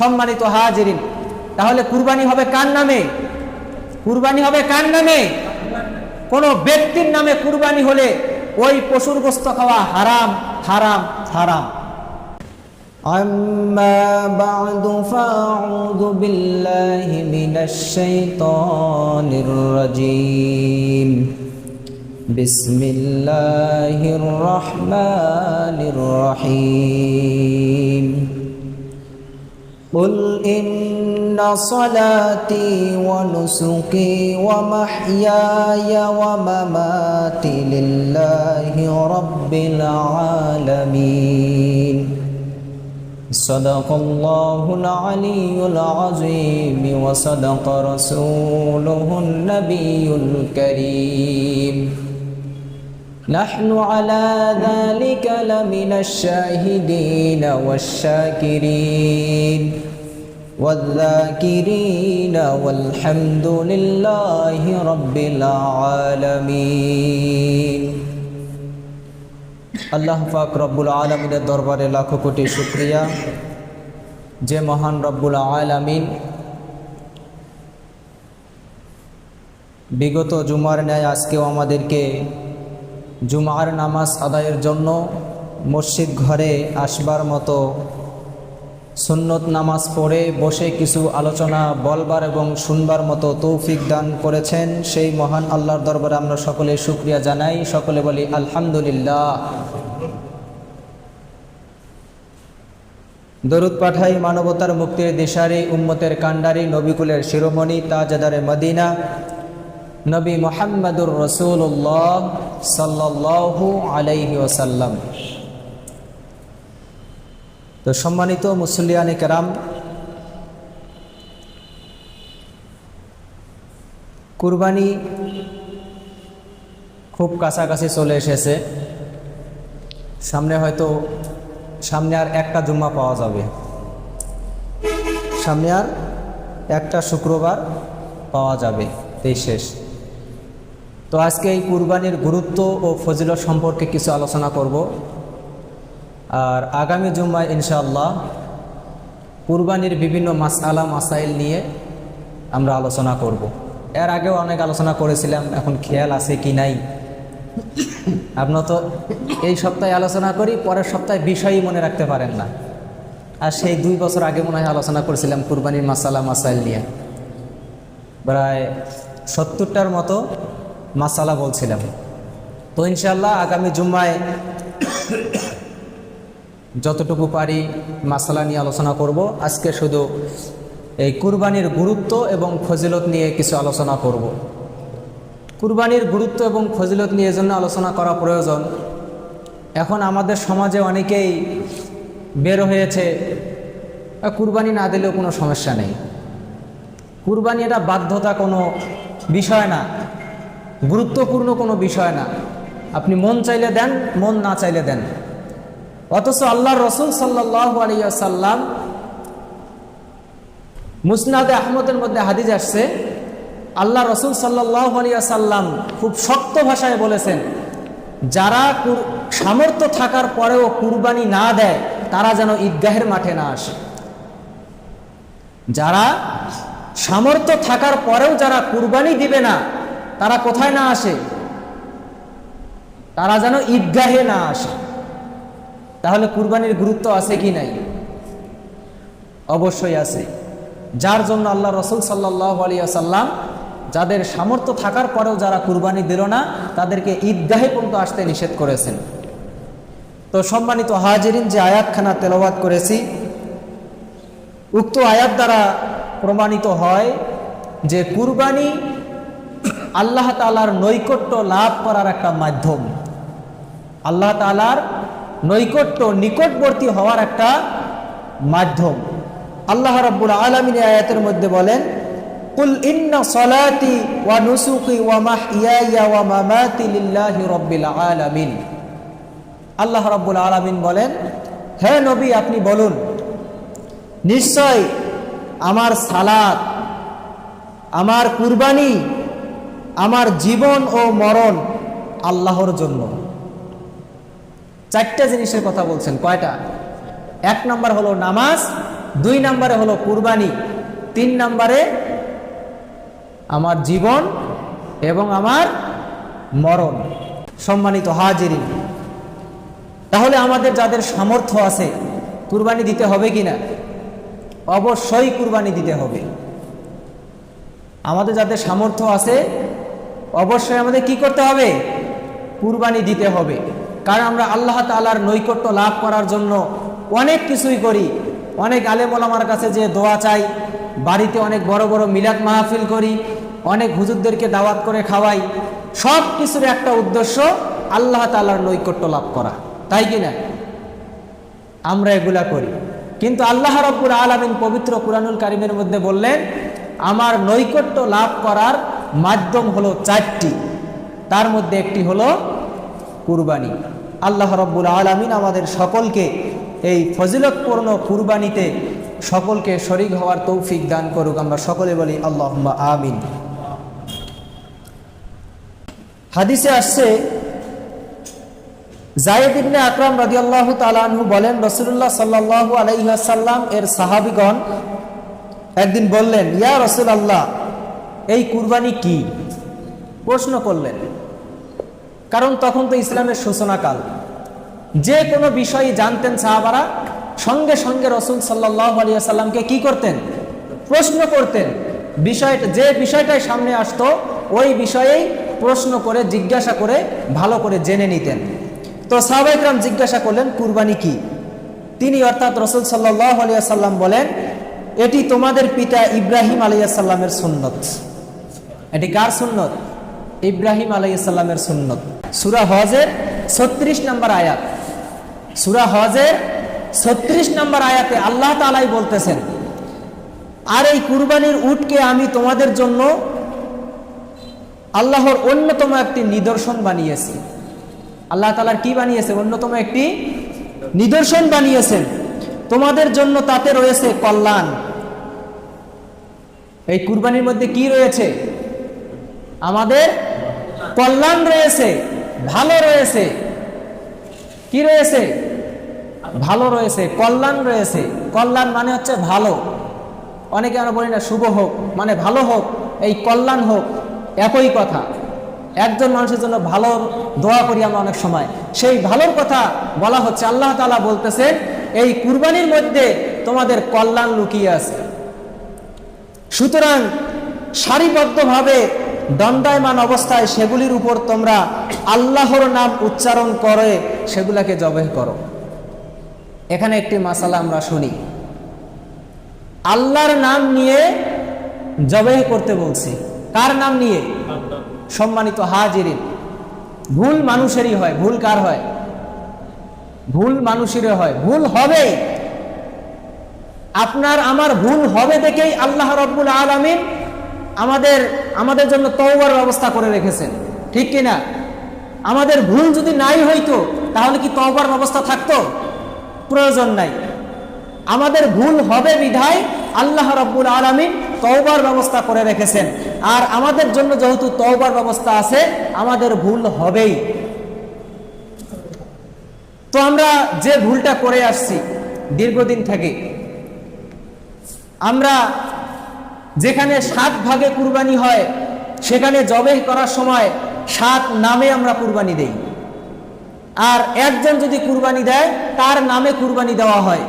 সম্মানিত হাজিরিন তাহলে কুরবানি হবে কার নামে কুরবানি হবে কার নামে কোন ব্যক্তির নামে কুরবানি হলে ওই পশুর গোস্ত খাওয়া হারাম হারাম হারাম أما بعد فأعوذ بالله من الشيطان الرجيم بسم الله الرحمن الرحيم قل إن صلاتي ونسكي ومحياي ومماتي لله رب العالمين صدق الله العلي العظيم وصدق رسوله النبي الكريم نحن على ذلك لمن الشاهدين والشاكرين والذاكرين والحمد لله رب العالمين আল্লাহ পাক রব্বুল আলমিনের দরবারে লাখো কোটি শুক্রিয়া যে মহান রব্বুল আলামিন বিগত জুমার ন্যায় আজকেও আমাদেরকে জুমার নামাজ আদায়ের জন্য মসজিদ ঘরে আসবার মতো সুন্নত নামাজ পড়ে বসে কিছু আলোচনা বলবার এবং শুনবার মতো তৌফিক দান করেছেন সেই মহান আল্লাহর দরবারে আমরা সকলে শুক্রিয়া জানাই। সকলে বলি, আলহামদুলিল্লাহ। দরুদ পাঠাই মানবতার মুক্তির দিশারি, উম্মতের কাণ্ডারি, নবিকুলের শিরোমণি, তাজাদারে মদিনা নবী মোহাম্মদুর রসুল্লাহ সাল্লাহু আলাইহি ওসাল্লাম তো সম্মানিত মুসলিয়ানি কেরাম, কুরবানি খুব কাছাকাছি চলে এসেছে। সামনে হয়তো, সামনে আর একটা জুম্মা পাওয়া যাবে। সামনে আর একটা শুক্রবার পাওয়া যাবে, এই শেষ। তো আজকে এই কুরবানির গুরুত্ব ও ফজিলত সম্পর্কে কিছু আলোচনা করব। আর আগামী জুম্মায় ইনশাআল্লাহ কুরবানির বিভিন্ন মাসালা মাসাইল নিয়ে আমরা আলোচনা করব। এর আগেও অনেক আলোচনা করেছিলাম, এখন খেয়াল আছে কি নাই? আপনার তো এই সপ্তাহে আলোচনা করি, পরের সপ্তাহে বিষয়ই মনে রাখতে পারেন না। আর সেই দুই বছর আগে মনে হয় আলোচনা করেছিলাম কুরবানির মাসালা মাসাইল নিয়ে। প্রায় সত্তরটার মতো মাসালা বলছিলাম। তো ইনশাল্লাহ আগামী জুম্মায় যতটুকু পারি মাসালা নিয়ে আলোচনা করব। আজকে শুধু এই কুরবানির গুরুত্ব এবং ফজিলত নিয়ে কিছু আলোচনা করব। কুরবানির গুরুত্ব এবং ফজিলত নিয়ে জন্য আলোচনা করা প্রয়োজন। এখন আমাদের সমাজে অনেকেই বের হয়েছে। কুরবানি না দিলেও কোনো সমস্যা নেই। কুরবানি এটা বাধ্যতা কোনো বিষয় না। গুরুত্বপূর্ণ কোনো বিষয় না। আপনি মন চাইলে দেন, মন না চাইলে দেন। অথচ আল্লাহ রসুল সাল্লাহ আলিয়াল্লাম মুসনাদে আহমদের মধ্যে হাদিজ আসছে, আল্লাহ রসুল সাল্লাহ আলিয়াল্লাম খুব শক্ত ভাষায় বলেছেন, যারা সামর্থ্য থাকার পরেও কুরবানি না দেয়, তারা যেন ঈদগাহের মাঠে না আসে। যারা সামর্থ্য থাকার পরেও যারা কুরবানি দিবে না তারা কোথায় না আসে? তারা যেন ঈদগাহে না আসে। তাহলে কুরবানির গুরুত্ব আছে কি নাই? অবশ্যই আছে। যার জন্য আল্লাহ রসুল সাল্লাহ আলিয়াসাল্লাম যাদের সামর্থ্য থাকার পরেও যারা কুরবানি দিল না, তাদেরকে ঈদগাহে পর্যন্ত আসতে নিষেধ করেছেন। তো সম্মানিত হাজিরিন, যে আয়াতখানা তেলাবাদ করেছি, উক্ত আয়াত দ্বারা প্রমাণিত হয় যে কুরবানি আল্লাহ তালার নৈকট্য লাভ করার একটা মাধ্যম। আল্লাহ তালার নৈকট্য নিকটবর্তী হওয়ার একটা মাধ্যম। আল্লাহ রাব্বুল আলমিন আয়াতের মধ্যে বলেন, কুল ইন্না সলাতি ওয়া নুসুকি ওয়া মাহইয়ায়া ওয়া মামাতি লিল্লাহি রাব্বিল আলামিন। আল্লাহ রাব্বুল আলামিন বলেন, হে নবী, আপনি বলুন, নিশ্চয় আমার সালাত, আমার কুরবানি আমার জীবন ও মরণ আল্লাহর জন্য। চারটা জিনিসের কথা বলছেন, কয়টা? এক নম্বর হলো নামাজ, দুই নম্বরে হলো কুরবানি, তিন নম্বরে আমার জীবন এবং আমার মরণ। সম্মানিত হাজিরিন, তাহলে আমাদের যাদের সামর্থ্য আছে, কুরবানি দিতে হবে কি না অবশ্যই কুরবানি দিতে হবে। আমাদের যাদের সামর্থ্য আছে অবশ্যই আমাদের কি করতে হবে? কুরবানি দিতে হবে। কারণ আমরা আল্লাহ তালার নৈকট্য লাভ করার জন্য অনেক কিছুই করি। অনেক আলেমলামার কাছে যে দোয়া চাই, বাড়িতে অনেক বড় বড় মিলাদ মাহফিল করি, অনেক হুজুরদেরকে দাওয়াত করে খাওয়াই, সব কিছুর একটা উদ্দেশ্য আল্লাহ তালার নৈকট্য লাভ করা। তাই কি না? আমরা এগুলা করি। কিন্তু আল্লাহ রব্বুর আলমিন পবিত্র কুরআনুল কারিমের মধ্যে বললেন, আমার নৈকট্য লাভ করার মাধ্যম হলো চারটি। তার মধ্যে একটি হলো কুরবানি। আল্লাহ রব্বুল আলমিন আমাদের সকলকে এই ফজিলতপূর্ণ কুরবানিতে সকলকে শরিক হওয়ার তৌফিক দান করুক। আমরা সকলে বলি আল্লাহ আমিন। হাদিসে আসছে, জায়েদ ইবনে আকরাম রাদিয়াল্লাহু তাআলা আনহু বলেন রসুল্লাহ সাল্লাল্লাহু আলাইহি ওয়াসাল্লাম এর সাহাবীগণ একদিন বললেন, ইয়া রসুল এই কুরবানি কি? প্রশ্ন করলেন। কারণ তখন তো ইসলামের সূচনাকাল। যে কোনো বিষয় জানতেন সাহাবারা, সঙ্গে সঙ্গে রসুল সাল্লাহ আলিয়া সাল্লামকে কি করতেন? প্রশ্ন করতেন। বিষয়টা, যে বিষয়টাই সামনে আসতো, ওই বিষয়েই প্রশ্ন করে, জিজ্ঞাসা করে, ভালো করে জেনে নিতেন। তো সাহাবাইকরাম জিজ্ঞাসা করলেন, কুরবানি কি? তিনি অর্থাৎ রসুল সাল্লাহ আলিয়া সাল্লাম বলেন, এটি তোমাদের পিতা ইব্রাহিম আলিয়া সাল্লামের সুন্নত। এটি কার সুন্নত? ইব্রাহিম আলাইসাল্লামের সুন্নত। সুরা হজের ছত্রিশ নম্বর আয়াত। সুরা হজের ছত্রিশ নম্বর আয়াতে আল্লাহ তালাই বলতেছেন, আর এই কুরবানির উটকে আমি তোমাদের জন্য আল্লাহর অন্যতম একটি নিদর্শন বানিয়েছি। আল্লাহ তালার কি বানিয়েছে অন্যতম একটি নিদর্শন বানিয়েছেন। তোমাদের জন্য তাতে রয়েছে কল্যাণ। এই কুরবানির মধ্যে কি রয়েছে? আমাদের কল্যাণ রয়েছে, ভালো রয়েছে। কি রয়েছে? ভালো রয়েছে, কল্যাণ রয়েছে। কল্যাণ মানে হচ্ছে ভালো। অনেকে আমরা বলি না শুভ হোক মানে ভালো হোক, এই কল্যাণ হোক, একই কথা। একজন মানুষের জন্য ভালো দোয়া করি আমরা অনেক সময়। সেই ভালোর কথা বলা হচ্ছে, আল্লাহ তালা বলতেছেন, এই কুরবানির মধ্যে তোমাদের কল্যাণ লুকিয়ে আছে। সুতরাং সারিবদ্ধভাবে দণ্ডায়মান অবস্থায় সেগুলির উপর তোমরা আল্লাহর নাম উচ্চারণ করে সেগুলাকে জবেহ করো। এখানে একটি মাসালা আমরা শুনি। আল্লাহর নাম নিয়ে জবেহ করতে বলছি। কার নাম নিয়ে? সম্মানিত হাজিরিন। ভুল মানুষেরই হয়, ভুল কার হয়? ভুল মানুষেরই হয়, ভুল হবে। আপনার আমার ভুল হবে দেখেই আল্লাহ রব্বুল আলমিন আমাদের আমাদের জন্য তওবার ব্যবস্থা করে রেখেছেন। ঠিক কিনা? আমাদের ভুল যদি নাই হইতো, তাহলে কি তওবার ব্যবস্থা থাকতো? প্রয়োজন নাই। আমাদের ভুল হবে বিধায় আল্লাহ রব্বুল আলমিন তওবার ব্যবস্থা করে রেখেছেন। আর আমাদের জন্য যেহেতু তওবার ব্যবস্থা আছে, আমাদের ভুল হবেই। তো আমরা যে ভুলটা করে আসছি দীর্ঘদিন থেকে, আমরা যেখানে সাত ভাগে কুরবানি হয়, সেখানে জবেহ করার সময় সাত নামে আমরা কুরবানি দেই। আর একজন যদি কুরবানি দেয়, তার নামে কুরবানি দেওয়া হয়।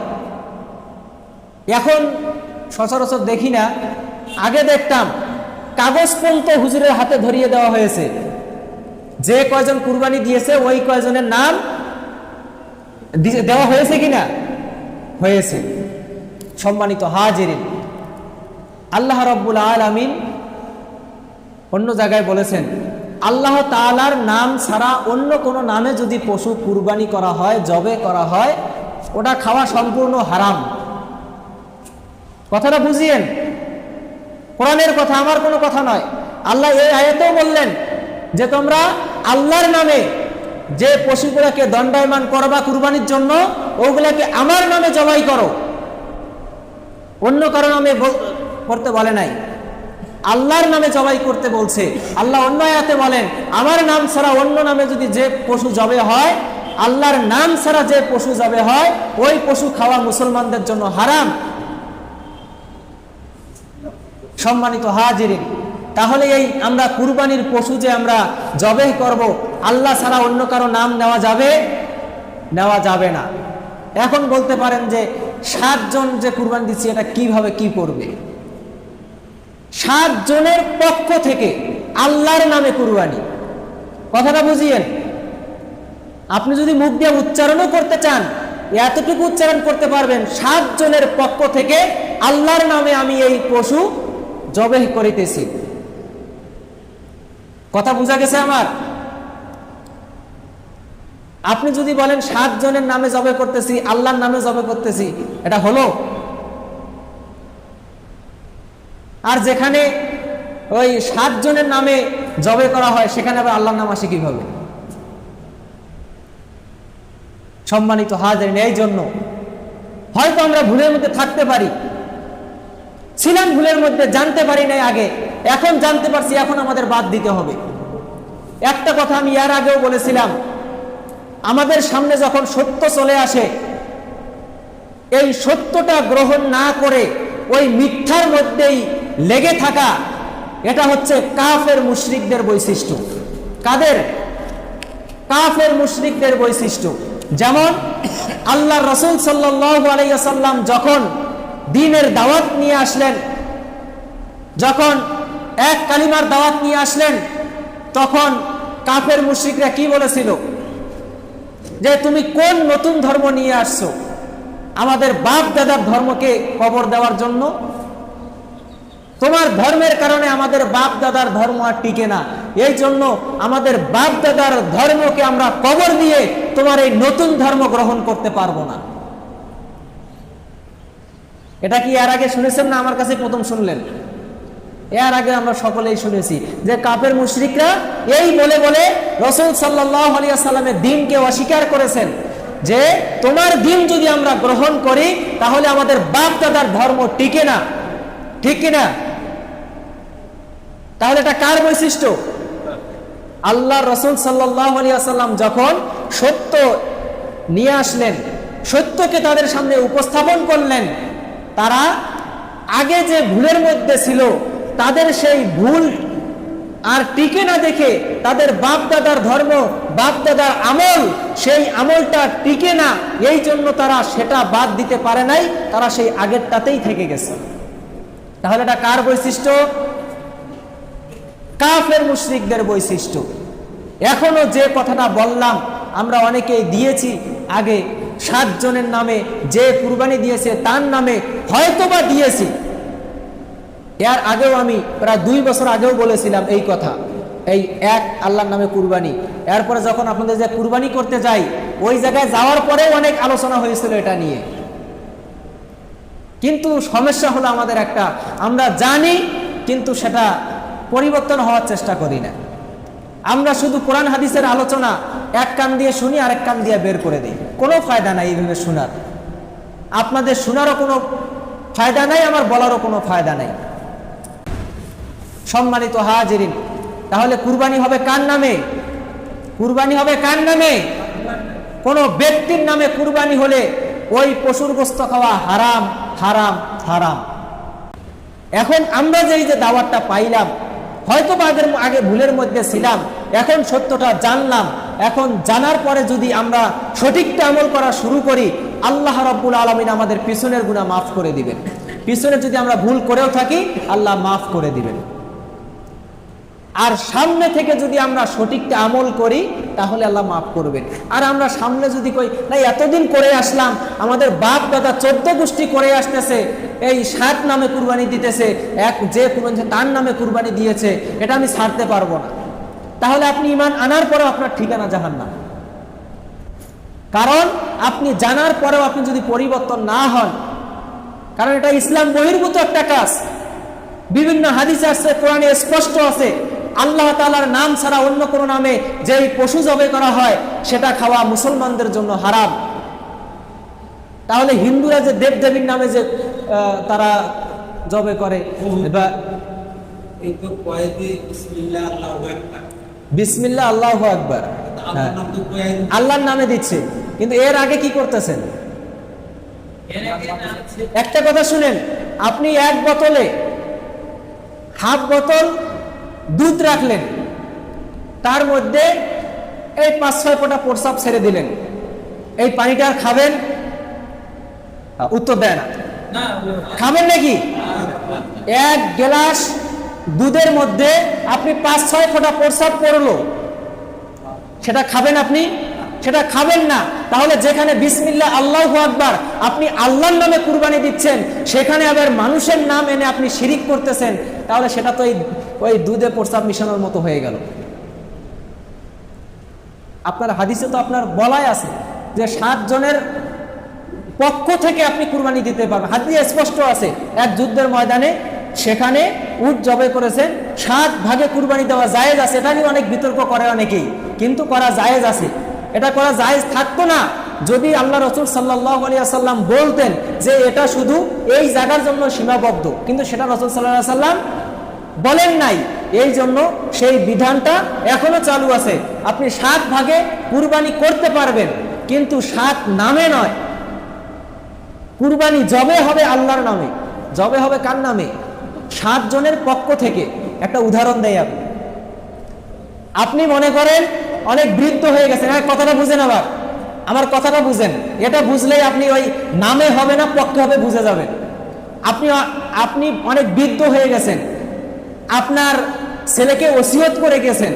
এখন সচরাচর দেখি না, আগে দেখতাম, কাগজ পর্যন্ত হুজুরের হাতে ধরিয়ে দেওয়া হয়েছে। যে কয়জন কুরবানি দিয়েছে, ওই কয়জনের নাম দেওয়া হয়েছে কিনা? হয়েছে। সম্মানিত হাজিরিন আল্লাহ রব্বুল আলমিন অন্য জায়গায় বলেছেন, আল্লাহ তালার নাম ছাড়া অন্য কোনো নামে যদি পশু কুরবানি করা হয়, জবে করা হয়, ওটা খাওয়া সম্পূর্ণ হারাম। কথাটা বুঝিয়েন? কোরআনের কথা আমার কোনো কথা নয়। আল্লাহ এই আয়তেও বললেন যে, তোমরা আল্লাহর নামে যে পশুগুলাকে দণ্ডায়মান করবা কুরবানির জন্য, ওগুলাকে আমার নামে জবাই করো। অন্য কারও নামে করতে বলে নাই। আল্লাহর নামে জবাই করতে বলছে। আল্লাহ অন্য আয়াতে বলেন, আমার নাম ছাড়া অন্য নামে যদি যে পশু জবে হয়, আল্লাহর নাম ছাড়া যে পশু জবে হয়, ওই পশু খাওয়া মুসলমানদের জন্য হারাম। সম্মানিত হাজিরিন, তাহলে এই আমরা কুরবানির পশু যে আমরা জবেহ করব, আল্লাহ ছাড়া অন্য কারও নাম নেওয়া যাবে? নেওয়া যাবে না। এখন বলতে পারেন যে, সাতজন যে কুরবানি দিচ্ছি, এটা কীভাবে কি করবে? সাত জনের পক্ষ থেকে আল্লাহর নামে কুরবানি। কথাটা বুঝিয়েন। আপনি যদি মুখ দিয়ে উচ্চারণও করতে চান, এতটুকু উচ্চারণ করতে পারবেন, সাত জনের পক্ষ থেকে আল্লাহর নামে আমি এই পশু জবেহ করিতেছি। কথা বোঝা গেছে আমার? আপনি যদি বলেন, সাত জনের নামে জবে করতেছি, আল্লাহর নামে জবে করতেছি, এটা হলো আর যেখানে ওই সাত জনের নামে জবে করা হয়, সেখানে আবার আল্লাহর নাম আসে কীভাবে? সম্মানিত হাজার এই জন্য হয়তো আমরা ভুলের মধ্যে থাকতে পারি। ছিলাম ভুলের মধ্যে, জানতে পারি নাই আগে। এখন জানতে পারছি, এখন আমাদের বাদ দিতে হবে। একটা কথা আমি এর আগেও বলেছিলাম, আমাদের সামনে যখন সত্য চলে আসে, এই সত্যটা গ্রহণ না করে ওই মিথ্যার মধ্যেই লেগে থাকা, এটা হচ্ছে কাফের মুশরিকদের বৈশিষ্ট্য। কাদের? কাফের মুশরিকদের বৈশিষ্ট্য। যেমন আল্লাহ রসুল আলাইসাল্লাম যখন দিনের দাওয়াত নিয়ে আসলেন, যখন এক কালিমার দাওয়াত নিয়ে আসলেন, তখন কাফের মুশরিকরা কি বলেছিল? যে, তুমি কোন নতুন ধর্ম নিয়ে আসছো? আমাদের বাপ দাদার ধর্মকে কবর দেওয়ার জন্য তোমার ধর্মের কারণে আমাদের বাপ দাদার ধর্ম আর টিকে না। এই জন্য আমাদের বাপ দাদার ধর্মকে আমরা কবর দিয়ে তোমার এই নতুন ধর্ম গ্রহণ করতে পারব না। এটা কি এর আগে শুনেছেন না আমার কাছে প্রথম শুনলেন? এর আগে আমরা সকলেই শুনেছি যে কাপের মুশরিকরা এই বলে বলে রসুল সাল্লাহ সাল্লামের দিনকে অস্বীকার করেছেন যে তোমার দিন যদি আমরা গ্রহণ করি তাহলে আমাদের বাপ দাদার ধর্ম টিকে না। ঠিক কিনা? তাহলে এটা কার বৈশিষ্ট্য? আল্লাহ রসুল সাল্লাহ আলিয়াল্লাম যখন সত্য নিয়ে আসলেন, সত্যকে তাদের সামনে উপস্থাপন করলেন, তারা আগে যে ভুলের মধ্যে ছিল, তাদের সেই ভুল আর টিকে না দেখে তাদের বাপ দাদার ধর্ম বাপ দাদার আমল, সেই আমলটা টিকে না, এই জন্য তারা সেটা বাদ দিতে পারে নাই, তারা সেই আগেরটাতেই থেকে গেছে। তাহলে এটা কার বৈশিষ্ট্য? কাফের মুশরিকদের বৈশিষ্ট্য। এখনও যে কথাটা বললাম, আমরা অনেকেই দিয়েছি। আগে সাত জনের নামে যে কুরবানি দিয়েছে, তার নামে হয়তোবা দিয়েছি। এর আগেও আমি প্রায় দুই বছর আগেও বলেছিলাম এই কথা। এই এক আল্লাহর নামে কুরবানি। এরপরে যখন আপনাদের যে কুরবানি করতে যাই, ওই জায়গায় যাওয়ার পরেও অনেক আলোচনা হয়েছিল এটা নিয়ে। কিন্তু সমস্যা হলো আমাদের একটা। আমরা জানি, কিন্তু সেটা পরিবর্তন হওয়ার চেষ্টা করি না। আমরা শুধু কোরআন, হাদিসের আলোচনা এক কান দিয়ে শুনি আর এক কান দিয়ে বের করে দিই। কোনো ফায়দা নাই এইভাবে শোনার। আপনাদের শোনারও কোনো ফায়দা নাই, আমার বলারও কোনো ফায়দা নাই। সম্মানিত হাজিরিন, তাহলে কুরবানি হবে কার নামে? কুরবানি হবে কার নামে? কোনো ব্যক্তির নামে কুরবানি হলে ওই পশুর গোস্ত খাওয়া হারাম হারাম হারাম। এখন আমরা যেই যে দাওয়াতটা পাইলাম হয়তো আগের আগে ভুলের মধ্যে ছিলাম, এখন সত্যটা জানলাম। এখন জানার পরে যদি আমরা সঠিকটা আমল করা শুরু করি, আল্লাহ রব্বুল আলমিন আমাদের পিছনের গুণা মাফ করে দিবেন। পিছনে যদি আমরা ভুল করেও থাকি, আল্লাহ মাফ করে দিবেন। আর সামনে থেকে যদি আমরা সঠিকটা আমল করি, তাহলে আল্লাহ মাফ করবেন। আর আমরা সামনে যদি কই না এতদিন করে আসলাম, আমাদের বাপ দাদা চোদ্দ গোষ্ঠী করে আসতেছে, এই সাত নামে কুরবানি দিতেছে, এক যে কুরবানি তার নামে কুরবানি দিয়েছে, এটা আমি ছাড়তে পারব না। তাহলে আপনি ইমান আনার পরেও আপনার ঠিকানা জাহান না কারণ আপনি জানার পরেও আপনি যদি পরিবর্তন না হন, কারণ এটা ইসলাম বহির্ভূত একটা কাজ। বিভিন্ন হাদিস আছে, কোরআনে স্পষ্ট আছে আল্লাহ তালার নাম ছাড়া অন্য কোনো নামে যেই পশু জবে করা হয় সেটা খাওয়া মুসলমানদের জন্য হারাম। তাহলে হিন্দুরা যে দেব দেবীর নামে যে তারা জবে করে বা বিসমিল্লা আল্লাহ আকবার। আল্লাহর নাম দিচ্ছে। কিন্তু এর আগে কি করতেছেন? একটা কথা শুনেন আপনি এক বোতলে হাফ বোতল দুধ রাখলেন। তার মধ্যে এই পাঁচ ছয় ফোঁটা প্রসাব ছেড়ে দিলেন। এই পানিটা আর খাবেন? উত্তর দেয় না। খাবেন নাকি? এক গ্লাস দুধের মধ্যে আপনি পাঁচ ছয় ফোঁটা প্রসাব পড়ল সেটা খাবেন আপনি? সেটা খাবেন না। তাহলে যেখানে বিসমিল্লা আল্লাহ আকবার আপনি আল্লাহর নামে কুরবানি দিচ্ছেন সেখানে আবার মানুষের নাম এনে আপনি শিরিক করতেছেন তাহলে সেটা তো ওই ওই দুধে প্রস্তাব মিশানোর মতো হয়ে গেল। আপনার হাদিসে তো আপনার বলাই আছে যে সাত জনের পক্ষ থেকে আপনি কুরবানি দিতে পারবেন। হাদিসে স্পষ্ট আছে, এক যুদ্ধের ময়দানে সেখানে উট জবে করেছেন, সাত ভাগে কুরবানি দেওয়া জায়েজ আছে, এটা নিয়ে অনেক বিতর্ক করে অনেকেই, কিন্তু করা জায়েজ আছে। এটা করা জায়েজ থাকতো না, যদি আল্লাহ রসুল সাল্লাহ আলিয়াল্লাম বলতেন যে এটা শুধু এই জায়গার জন্য সীমাবদ্ধ, কিন্তু সেটা রসুল সাল্লাহ সাল্লাম বলেন নাই। এই জন্য সেই বিধানটা এখনও চালু আছে। আপনি সাত ভাগে কুরবানি করতে পারবেন, কিন্তু সাত নামে নয়। কুরবানি জবে হবে আল্লাহর নামে। জবে হবে কার নামে? সাত জনের পক্ষ থেকে। একটা উদাহরণ দেয় আপনি আপনি মনে করেন অনেক বৃদ্ধ হয়ে গেছেন। হ্যাঁ কথাটা বুঝেন আবার। আমার কথাটা বুঝেন। এটা বুঝলেই আপনি ওই নামে হবে না, পক্ষে হবে, বুঝে যাবেন। আপনি আপনি অনেক বৃদ্ধ হয়ে গেছেন। আপনার ছেলেকে ওসিয়ত করে গেছেন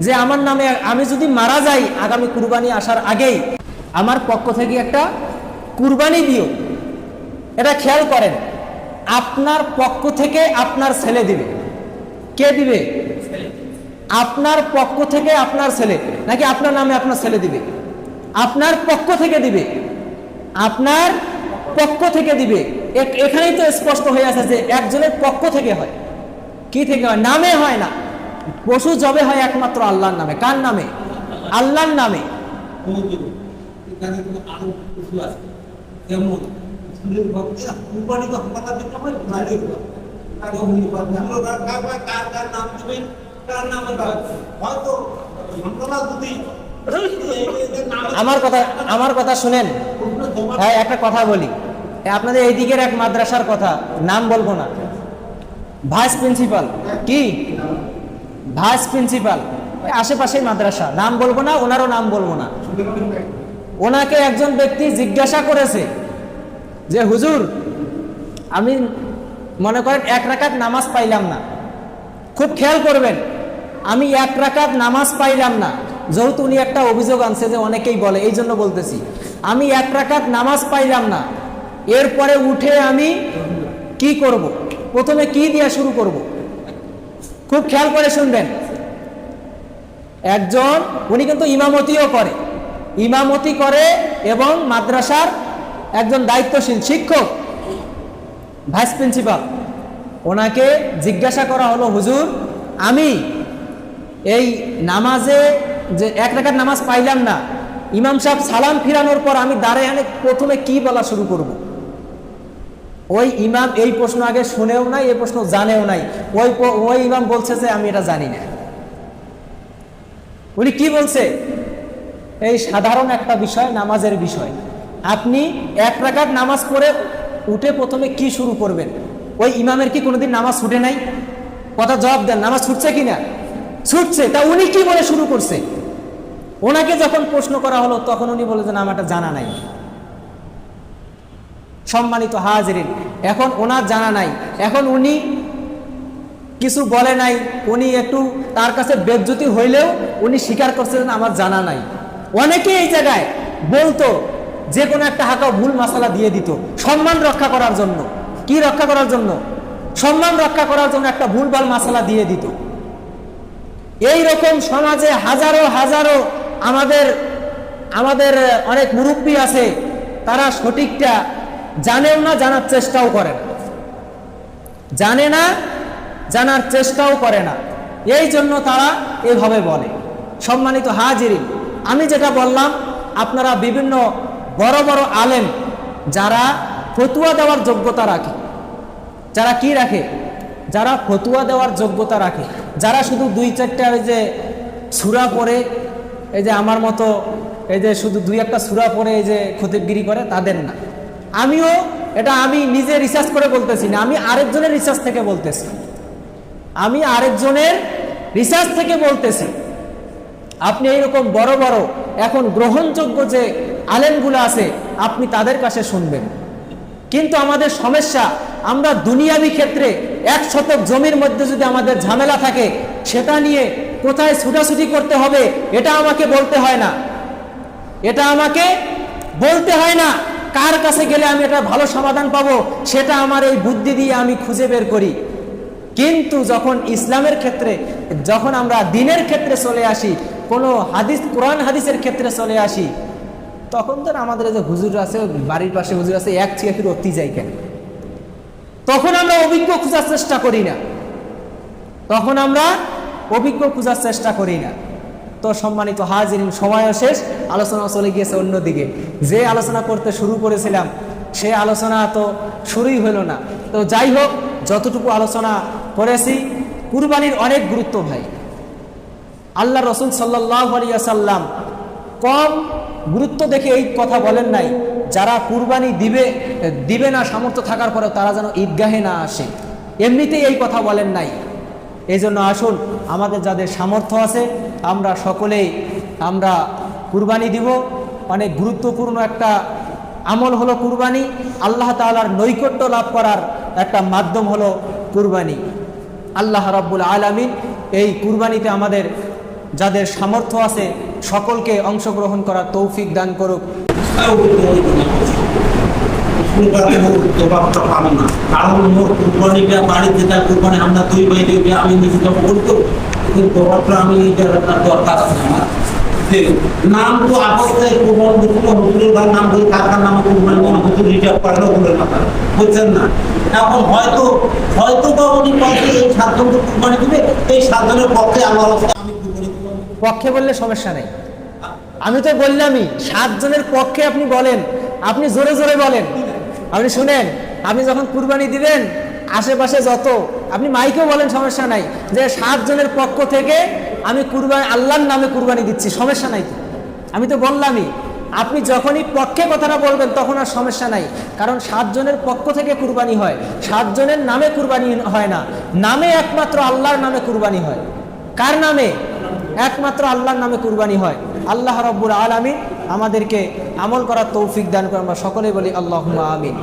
যে আমার নামে আমি যদি মারা যাই আগামী কুরবানি আসার আগেই, আমার পক্ষ থেকে একটা কুরবানি দিও। এটা খেয়াল করেন, আপনার পক্ষ থেকে আপনার ছেলে দিবে। কে দিবে? আপনার পক্ষ থেকে আপনার ছেলে। নাকি আপনার নামে আপনার ছেলে দিবে? আপনার পক্ষ থেকে দিবে। আপনার পক্ষ থেকে দিবে। এখানেই তো স্পষ্ট হয়ে আছে যে একজনের পক্ষ থেকে হয়। কি থেকে হয়? নামে হয় না। পশু জবে হয় একমাত্র আল্লাহর নামে। কার নামে? আল্লাহর নামে। আমার কথা আমার কথা শুনেন। হ্যাঁ একটা কথা বলি। আপনাদের এই দিকের এক মাদ্রাসার কথা, নাম বলব না। Vice principal. কি? Vice principal. ওই আশেপাশেই মাদ্রাসা। নাম বলব না, ওনারও নাম বলব না। ওনাকে একজন ব্যক্তি জিজ্ঞাসা করেছে যে, হুজুর, আমি মনে করেন এক রাকাত নামাজ পাইলাম না। খুব খেয়াল করবেন, আমি এক রাকাত নামাজ পাইলাম না। যেহেতু উনি একটা অভিযোগ আনছে যে অনেকেই বলে, এই জন্য বলতেছি, আমি এক রাকাত নামাজ পাইলাম না। এরপরে উঠে আমি কি করব। প্রথমে কি দিয়ে শুরু করব। খুব খেয়াল করে শুনবেন একজন, উনি কিন্তু ইমামতিও করে ইমামতি করে এবং মাদ্রাসার একজন দায়িত্বশীল শিক্ষক, ভাইস প্রিন্সিপাল ওনাকে জিজ্ঞাসা করা হলো, হুজুর, আমি এই নামাজে যে এক রাকাত নামাজ পাইলাম না, ইমাম সাহেব সালাম ফিরানোর পর আমি দাঁড়ায় প্রথমে কি বলা শুরু করব। ওই ইমাম এই প্রশ্ন আগে শুনেও নাই, এই প্রশ্ন জানেও নাই। ওই ওই ইমাম বলছে যে, আমি এটা জানি না। উনি কি বলছে? এই সাধারণ একটা বিষয়, নামাজের বিষয়। আপনি এক রাকাত নামাজ পড়ে উঠে প্রথমে কি শুরু করবেন? ওই ইমামের কি কোনোদিন নামাজ ছুটে নাই? কথা জবাব দেন, নামাজ ছুটছে কি না ছুটছে। তা উনি কি বলে শুরু করছে? ওনাকে যখন প্রশ্ন করা হলো, তখন উনি বলে যে, না, আমার এটা জানা নাই। সম্মানিত হাজরিন। এখন ওনার জানা নাই। এখন উনি কিছু বলে নাই। উনি একটু তার কাছে বেজ্জতি হইলেও উনি স্বীকার করছিলেন, আমার জানা নাই। অনেকে এই জায়গায় বলতো, যে কোনো একটা হাঁকা ভুল মশালা দিয়ে দিত। সম্মান রক্ষা করার জন্য। কি রক্ষা করার জন্য? সম্মান রক্ষা করার জন্য একটা ভুলভাল মশালা দিয়ে দিত। এই রকম সমাজে হাজারো হাজারো আমাদের আমাদের অনেক মুরব্বী আছে। তারা সঠিকটা জানেও না, জানার চেষ্টাও করে না। জানে না, জানার চেষ্টাও করে না। এই জন্য তারা এভাবে বলে। সম্মানিত হাজিরিন, আমি যেটা বললাম, আপনারা বিভিন্ন বড় বড় আলেম যারা ফতুয়া দেওয়ার যোগ্যতা রাখে। যারা কি রাখে? যারা ফতুয়া দেওয়ার যোগ্যতা রাখে। যারা শুধু দুই চারটা ওই যে সুরা পরে এই যে আমার মতো, এই যে শুধু দুই একটা সুরা পরে এই যে ক্ষতিগিরি করে, তাদের না। আমিও এটা আমি নিজে রিসার্চ করে বলতেছি না, আমি আরেকজনের রিসার্চ থেকে বলতেছি। আমি আরেকজনের রিসার্চ থেকে বলতেছি। আপনি এইরকম বড় বড় এখন গ্রহণযোগ্য যে আলেমগুলো আছে, আপনি তাদের কাছে শুনবেন। কিন্তু আমাদের সমস্যা, আমরা দুনিয়াবি ক্ষেত্রে এক শতক জমির মধ্যে যদি আমাদের ঝামেলা থাকে, সেটা নিয়ে কোথায় ছুটাছুটি করতে হবে, এটা আমাকে বলতে হয় না। এটা আমাকে বলতে হয় না। কার কাছে গেলে আমি এটা ভালো সমাধান পাবো? সেটা আমার এই বুদ্ধি দিয়ে আমি খুঁজে বের করি। কিন্তু যখন ইসলামের ক্ষেত্রে, যখন আমরা দিনের ক্ষেত্রে চলে আসি, কোনো হাদিস, কোরআন হাদিসের ক্ষেত্রে চলে আসি, তখন তো আমাদের যে হুজুর আছে, বাড়ির পাশে হুজুর আছে, এক চিয়াফির অতি যাই কেন? তখন আমরা অভিজ্ঞ খোঁজার চেষ্টা করি না। তখন আমরা অভিজ্ঞ খোঁজার চেষ্টা করি না। তো সম্মানিত হাজিরিন, সময়ও শেষ আলোচনা চলে গিয়েছে অন্যদিকে। যে আলোচনা করতে শুরু করেছিলাম, সে আলোচনা তো শুরুই হলো না। তো যাই হোক, যতটুকু আলোচনা করেছি, কুরবানির অনেক গুরুত্ব ভাই। আল্লাহ রসুল সাল্লাহ আলিয়াসাল্লাম কম গুরুত্ব দেখে এই কথা বলেন নাই। যারা কুরবানি দিবে দিবে না, সামর্থ্য থাকার পরেও তারা যেন ঈদগাহে না আসে। এমনিতেই এই কথা বলেন নাই। এই জন্য আসুন, আমাদের যাদের সামর্থ্য আছে আমরা সকলেই আমরা কুরবানি দিব। অনেক গুরুত্বপূর্ণ একটা আমল হলো কুরবানি। আল্লাহ তালার নৈকট্য লাভ করার একটা মাধ্যম হলো কুরবানি। আল্লাহ রাব্বুল আলামিন এই কুরবানিতে আমাদের যাদের সামর্থ্য আছে সকলকে অংশগ্রহণ করার তৌফিক দান করুক। কুরবানি আমরা দুই ভাই আমি নিজে জব করতো কিন্তু আমি আমার। নাম তো ভাই নাম মনে বুঝছেন না? এখন হয়তো হয়তো কুরবানি পক্ষে আল্লাহ রাস্তায় আমি পক্ষে বললে সমস্যা নেই। আমি তো বললামই, সাতজনের পক্ষে আপনি বলেন, আপনি জোরে জোরে বলেন। আপনি শুনেন, আপনি যখন কুরবানি দিবেন, আশেপাশে যত আপনি মাইকেও বলেন, সমস্যা নাই। যে সাতজনের পক্ষ থেকে আমি কুরবানি, আল্লাহর নামে কুরবানি দিচ্ছি, সমস্যা নাই তো। আমি তো বললামই, আপনি যখনই পক্ষে কথাটা বলবেন, তখন আর সমস্যা নাই। কারণ সাতজনের পক্ষ থেকে কুরবানি হয়, সাতজনের নামে কুরবানি হয় না। নামে একমাত্র আল্লাহর নামে কুরবানি হয়। কার নামে? একমাত্র আল্লাহর নামে কুরবানি হয়। আল্লাহ রব্বুল আলমিন আমাদেরকে আমল করার তৌফিক দান করে আমরা সকলেই বলি আল্লাহ আমিন।